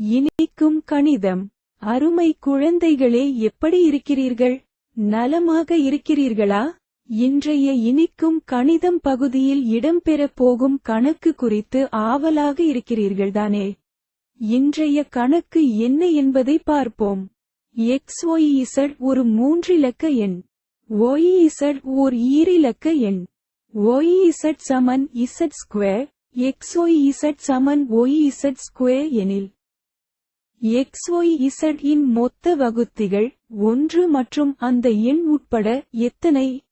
இனிக்கும் கணிதம். அருமை குழந்தைகளே எப்படி இருக்கிறீர்கள்? நலமாக இருக்கிறீர்களா? இன்றைய இனிக்கும் கணிதம் பகுதியில் இடம்பெறப் போகும் கணக்கு குறித்து ஆவலாக இருக்கிறீர்கள்தானே? இன்றைய கணக்கு என்ன என்பதை பார்ப்போம். எக்ஸ் ஒய்இசட் ஒரு மூன்றிலக்க எண். ஒய்இசட் ஓர் ஈரிலக்க எண். ஒய்இசட் சமன் இசட் ஸ்கொயர் XYZ சமன் ஒய்இசட் ஸ்கொயர் எனில். XYZ இன் மொத்த வகுத்திகள் ஒன்று மற்றும் அந்த எண் உட்பட எத்தனை?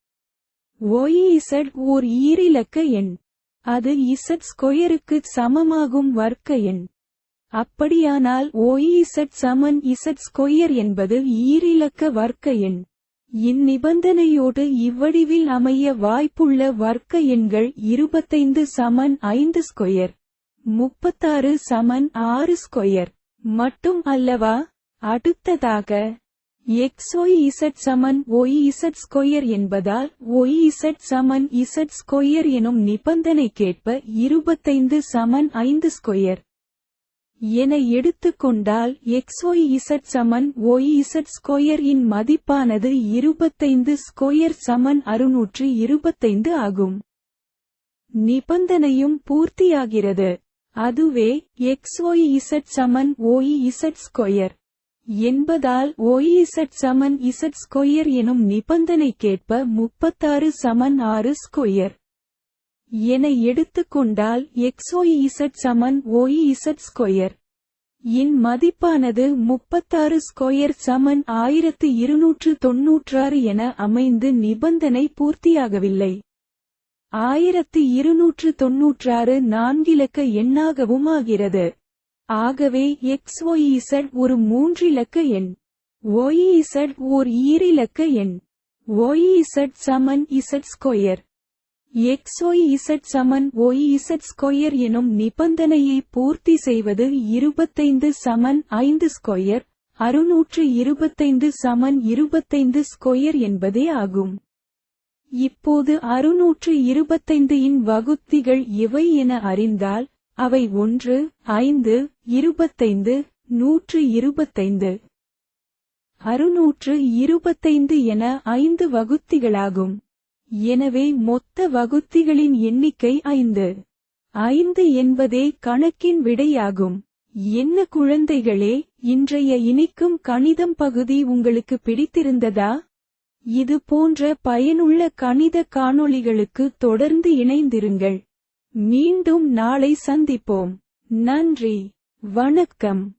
YZ ஓர் ஈரிலக்க எண். அது Z ஸ்கொயருக்கு சமமாகும் வர்க்க எண். அப்படியானால் OEZ சமன் Z ஸ்கொயர் என்பது ஈரிலக்க வர்க்க எண். இந்நிபந்தனையோடு இவ்வடிவில் அமைய வாய்ப்புள்ள வர்க்க எண்கள் இருபத்தைந்து சமன் ஐந்து ஸ்கொயர் முப்பத்தாறு சமன் ஆறு ஸ்கொயர். மட்டும் அல்லவா? அடுத்ததாக XYZ சமன் ஒய் இசட் ஸ்கொயர் என்பதால் ஒய் இசட் சமன் இசட் ஸ்கொயர் எனும் நிபந்தனைக்கேற்ப இருபத்தைந்து சமன் ஐந்து ஸ்கொயர் என எடுத்துக்கொண்டால் XYZ சமன் ஒய் இசட் ஸ்கொயர் இன் மதிப்பானது இருபத்தைந்து ஸ்கொயர் சமன் அறுநூற்று இருபத்தைந்து ஆகும். நிபந்தனையும் பூர்த்தியாகிறது. அதுவே XYZ சமன் YZ ஸ்கொயர் என்பதால் ஒய் இசட் சமன் இசட் ஸ்கொயர் எனும் நிபந்தனைக்கேற்ப முப்பத்தாறு சமன் ஆறு ஸ்கொயர் என எடுத்துக்கொண்டால் இசட் சமன் YZ ஸ்கொயர் இன் மதிப்பானது முப்பத்தாறு ஸ்கொயர் சமன் ஆயிரத்து இருநூற்று தொன்னூற்றாறு என அமைந்து நிபந்தனை பூர்த்தியாகவில்லை. ஆயிரத்து இருநூற்று தொன்னூற்றாறு நான்கிலக்க எண்ணாகவும் ஆகிறது. ஆகவே எக்ஸ் ஒய்இசட் ஒரு மூன்றிலக்க எண். ஒய்இசட் ஓர் ஈரிலக்க எண். ஒய்இசட் சமன் இசட் ஸ்கொயர். எக்ஸ் ஒய்இசட் சமன் ஒய்இசட் ஸ்கொயர் எனும் நிபந்தனையை பூர்த்தி செய்வது இருபத்தைந்து சமன் ஐந்து ஸ்கொயர். அறுநூற்று இருபத்தைந்து சமன் இருபத்தைந்து ஸ்கொயர் என்பதே ஆகும். இப்போது அறுநூற்று இருபத்தைந்து இன் வகுத்திகள் எவை என அறிந்தால் அவை ஒன்று ஐந்து இருபத்தைந்து நூற்று இருபத்தைந்து. அறுநூற்று இருபத்தைந்து என ஐந்து வகுத்திகளாகும். எனவே மொத்த வகுத்திகளின் எண்ணிக்கை ஐந்து. ஐந்து என்பதே கணக்கின் விடையாகும். என்ன குழந்தைகளே இன்றைய இனிக்கும் கணிதம் பகுதி உங்களுக்கு பிடித்திருந்ததா? இது போன்ற பயனுள்ள கணித காணொளிகளுக்கு தொடர்ந்து இணைந்திருங்கள். மீண்டும் நாளை சந்திப்போம். நன்றி. வணக்கம்.